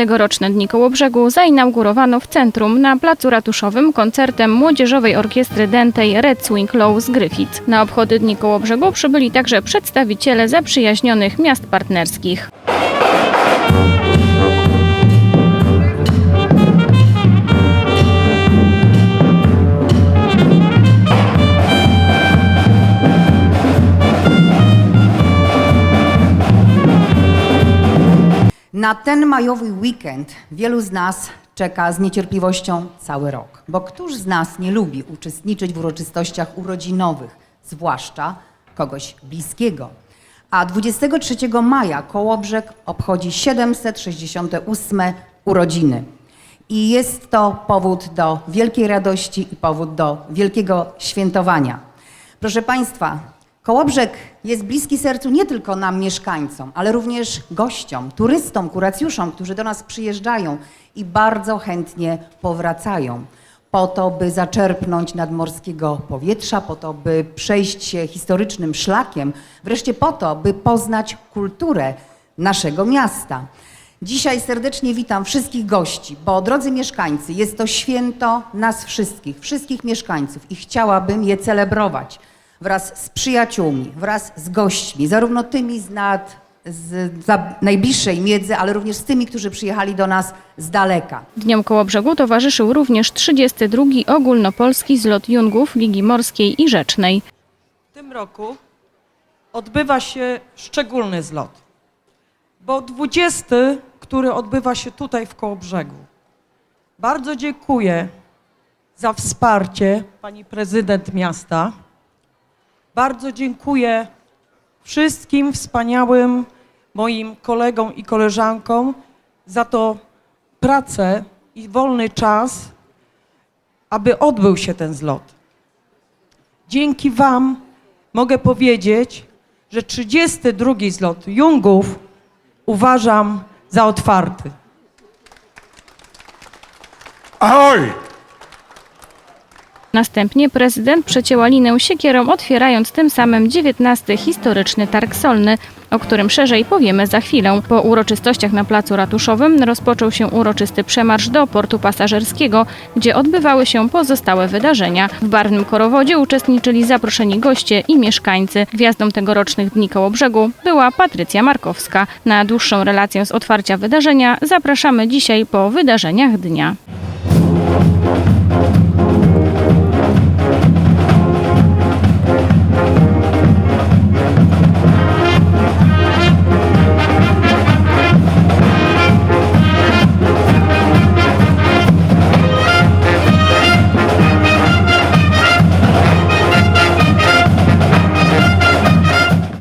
Tegoroczne Dni Kołobrzegu zainaugurowano w centrum na Placu Ratuszowym koncertem Młodzieżowej Orkiestry Dętej Red Swing Low z Gryfic. Na obchody Dni Kołobrzegu przybyli także przedstawiciele zaprzyjaźnionych miast partnerskich. Na ten majowy weekend wielu z nas czeka z niecierpliwością cały rok, bo któż z nas nie lubi uczestniczyć w uroczystościach urodzinowych, zwłaszcza kogoś bliskiego. A 23 maja Kołobrzeg obchodzi 768 urodziny. I jest to powód do wielkiej radości i powód do wielkiego świętowania. Proszę Państwa, Kołobrzeg jest bliski sercu nie tylko nam, mieszkańcom, ale również gościom, turystom, kuracjuszom, którzy do nas przyjeżdżają i bardzo chętnie powracają po to, by zaczerpnąć nadmorskiego powietrza, po to, by przejść się historycznym szlakiem, wreszcie po to, by poznać kulturę naszego miasta. Dzisiaj serdecznie witam wszystkich gości, bo drodzy mieszkańcy, jest to święto nas wszystkich, wszystkich mieszkańców i chciałabym je celebrować wraz z przyjaciółmi, wraz z gośćmi, zarówno tymi z, nad, z najbliższej miedzy, ale również z tymi, którzy przyjechali do nas z daleka. Dniom Kołobrzegu towarzyszył również 32. ogólnopolski zlot jungów Ligi Morskiej i Rzecznej. W tym roku odbywa się szczególny zlot, bo 20, który odbywa się tutaj w Kołobrzegu. Bardzo dziękuję za wsparcie pani prezydent miasta. Bardzo dziękuję wszystkim wspaniałym moim kolegom i koleżankom za to pracę i wolny czas, aby odbył się ten zlot. Dzięki Wam mogę powiedzieć, że 32 zlot Jungów uważam za otwarty. Ahoj! Następnie prezydent przecięła linę siekierą, otwierając tym samym XIX historyczny targ solny, o którym szerzej powiemy za chwilę. Po uroczystościach na Placu Ratuszowym rozpoczął się uroczysty przemarsz do portu pasażerskiego, gdzie odbywały się pozostałe wydarzenia. W barwnym korowodzie uczestniczyli zaproszeni goście i mieszkańcy. Gwiazdą tegorocznych Dni Kołobrzegu była Patrycja Markowska. Na dłuższą relację z otwarcia wydarzenia zapraszamy dzisiaj po wydarzeniach dnia.